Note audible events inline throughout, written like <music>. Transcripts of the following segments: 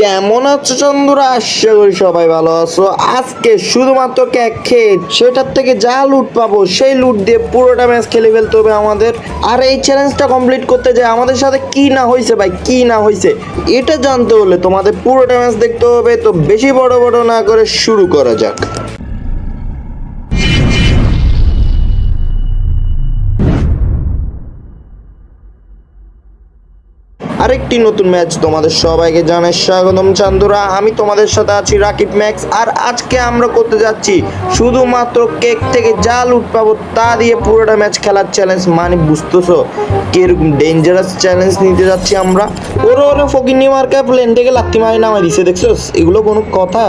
কেমন আছো চন্দ্রা আশা করি সবাই ভালো আছো। আজকে শুধুমাত্র ক্যাক খেয়ে সেটার থেকে যা লুট পাবো, সেই লুট দিয়ে পুরোটা ম্যাচ খেলে ফেলতে হবে আমাদের। আর এই চ্যালেঞ্জটা কমপ্লিট করতে যায় আমাদের সাথে কি না হয়েছে ভাই, কি না হয়েছে এটা জানতে হলে তোমাদের পুরোটা ম্যাচ দেখতে হবে। তো বেশি বড় বড় না করে শুরু করা যাক। আরেকটি নতুন ম্যাচ তোমাদের সবাইকে জানাই স্বাগতম চান্দুরা। আমি তোমাদের সাথে আছি রাকিব ম্যাক্স, আর আজকে আমরা করতে যাচ্ছি শুধুমাত্র কেক থেকে যা লুট পাবো তা দিয়ে পুরোটা ম্যাচ খেলার চ্যালেঞ্জ মানে বুঝতেছো কীরকম ডেঞ্জারাস চ্যালেঞ্জ নিতে যাচ্ছি আমরা। ওরে ওরে ফকিনি মার্কা প্লেন থেকে লাত্তি মারি নামাই দিছে দেখছ এগুলো কোনো কথা?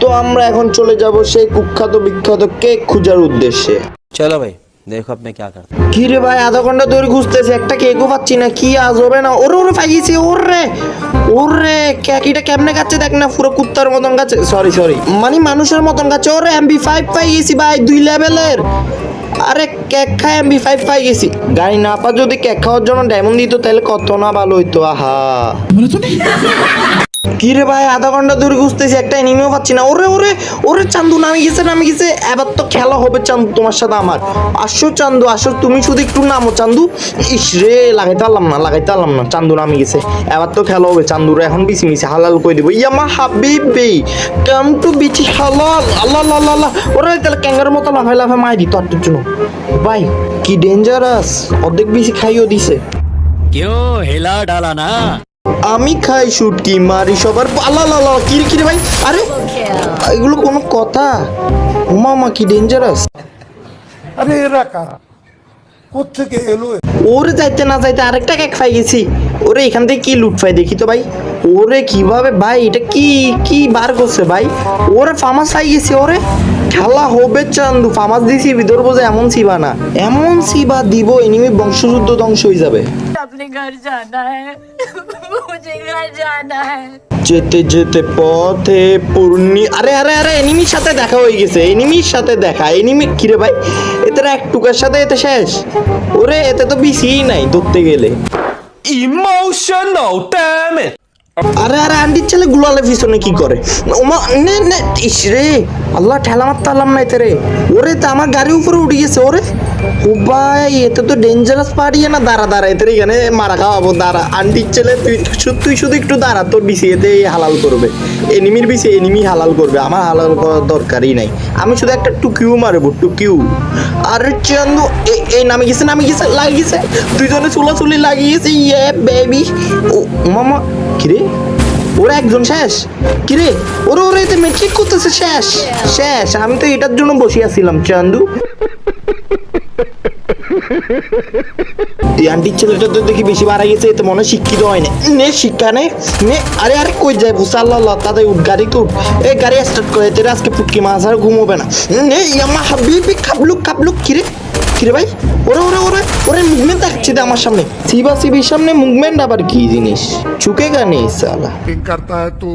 তো আমরা এখন চলে যাব সেই কুখ্যাত বিখ্যাত কেক খোঁজার উদ্দেশ্যে। চলো ভাই। देखो अब मैं क्या करता हूँ। কি রে ভাই আধা ঘন্টা ধরে খুঁজতেছি একটা কেকও পাচ্ছি না কি আজ হবে না ওরে ওরে পাইছি ওর রে ওর রে কেকিটা কেমনে গাচ্ছে দেখ না পুরো কুত্তার মতন গাছে সরি সরি মানে মানুষের মতন গাছে ওরে এমবি ফাইভ পাই গেছি ভাই দুই লেভেলের আরে কেক খাই এমবি ফাইভ পাই গেছি গাড়ি না পা যদি কেক খাওয়ার জন্য ডায়মন্ড দিত তাহলে কত না ভালো হইতো আহা কিরে ভাই, আধা ঘণ্টা ধরে খুঁজতেছি একটা এনিমিও পাচ্ছি না। ওরে ওরে ওরে চান্দু, নামে গেছে নামে গেছে। এবার তো খেলা হবে চান্দু, তোমার সাথে আমার। আসো চান্দু, আসো, তুমি শুধু একটু নামো চান্দু। ইস রে, লাগাইতে পারলাম না, লাগাইতে পারলাম না, চান্দু নামে গেছে। এবার তো খেলা হবে, চান্দুরা এখন বিছি মিছে হালাল কই দেবো। ইয়া মা হাবিবি, কাম টু বিচি হালাল। আল্লাহ আল্লাহ আল্লাহ ওরে, তাহলে ক্যাঙ্গার মতো লাফায় লাফায় মাই দিত আটটার জন্য। ভাই, কি ডেঞ্জারাস অর্ধেক বেশি খাইও দিছে। কেউ হেলা ডালা না। আমি খাই শুটকি মারি সবার আল্লাহ আল্লাহ আল্লাহ, কি রে কি রে ভাই? আরে এগুলো কোনো কথা? উমা মা কি ডেঞ্জারাস আরে এরা কারা? কোথেকে এলো ওরে যাইতে না যাইতে আরেকটা কেক খাই গেছি। ওরে এখান থেকে কি লুট পাই দেখি তো ভাই। ওরে কীভাবে ভাই এটা কি কি বার করছে ভাই? ওরে ফামাস পাই গেছি ওরে। খেলা হবে চান্দু ফামাস দিছি ভিতর বোঝে এমন সিবা না। এমন সিবা দিব এনিমি বংশযুদ্ধ ধ্বংস হয়ে যাবে। अपने घर जाना है <laughs> मुझे घर जाना है যেতে যেতে পথে পূর্ণি আরে আরে আরে এনিমির সাথে দেখা হয়ে গেছে এনিমির সাথে দেখা এনিমি কিরে ভাই এতে এক টুকার সাথে এতে শেষ ওরে এতে তো বিসিই নাই ধরতে গেলে इमोशनल डैम আরে আরে আন্টির ছেলে গুলালে পিছনে কি করে ওমা নে নে ইস রে আল্লাহ ঠেলা মারতে পারলাম না এতে রে ওরে তো আমার গাড়ির উপরে উঠে গেছে ওরে ও ভাই এতে তো ডেঞ্জারাস পার্টি না, দাঁড়া দাঁড়া এতে এখানে মারা খাওয়াবো, দাঁড়া। আন্টির ছেলে, তুই তুই শুধু একটু দাঁড়া, তোর বিসি এতে হালাল করবে। এনিমির বিসি এনিমি হালাল করবে, আমার হালাল করার দরকারই নাই। আমি শুধু একটা টুকিউ মারবো টুকিউ আরে চান্দু এই নামে গেছে নামে গেছে লাগিয়েছে। দুইজনে চুলাচুলি লাগিয়েছে ইয়ে বেবি ও, মামা, কিরে? ওরা একজন শেষ? কিরে? ওরে ওরে, এতে মেট্রিক করতেছে, শেষ শেষ। আমি তো এটার জন্য বসে আছিলাম, চান্দু। এই আন্টির ছেলেটা তো দেখি বেশি বাড়া গেছে এতে মনে হয় শিক্ষিত হয় না নে শিক্ষা নে নে আরে আরে কই যায় বুঝছে আল্লাহ আল্লাহ তাদের উঠ গাড়ি তো উঠ এই গাড়ি স্টার্ট করে এতে আজকে পুটকি মাছ আর ঘুমোবে না নে ইয়ামা হাবিবি খাবলুক খাবলুক কিরে কিরে ভাই ওরে ওরে ওরে ওরে মুভমেন্ট দেখাচ্ছে তো আমার সামনে সিবা সিবির সামনে মুভমেন্ট আবার কি জিনিস চুকে গানে সালা चीटिंग करता है तू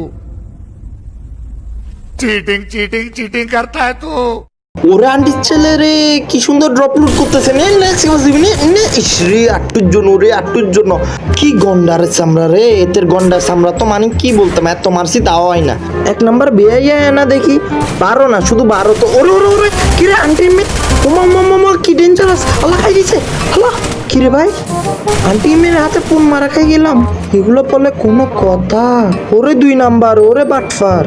चीटिंग चीटिंग चीटिंग करता है तू ওরে আন্টির ছেলে রে কি সুন্দর ড্রপ লুট করতেছে। নে নে নে নে। ইস রে জন্য রে আটটুর জন্য। কি গন্ডারের চামড়া রে এতের গন্ডার চামড়া তো মানে কি বলতাম এত মারছি তাও হয় না। এক নাম্বার বেয়াইয়া না দেখি বারো না শুধু বারো তো। ওরে ওরে ওরে কি রে আন্টির মেয়ে ওমা, ওমা কি ডেঞ্জারাস আল্লাহ খাই দিছে আল্লাহ কি রে ভাই? আন্টি মেয়ের হাতে ফোন মারা খাই গেলাম এগুলো বলে কোনো কথা। ওরে দুই নাম্বার ওরে বাটফার।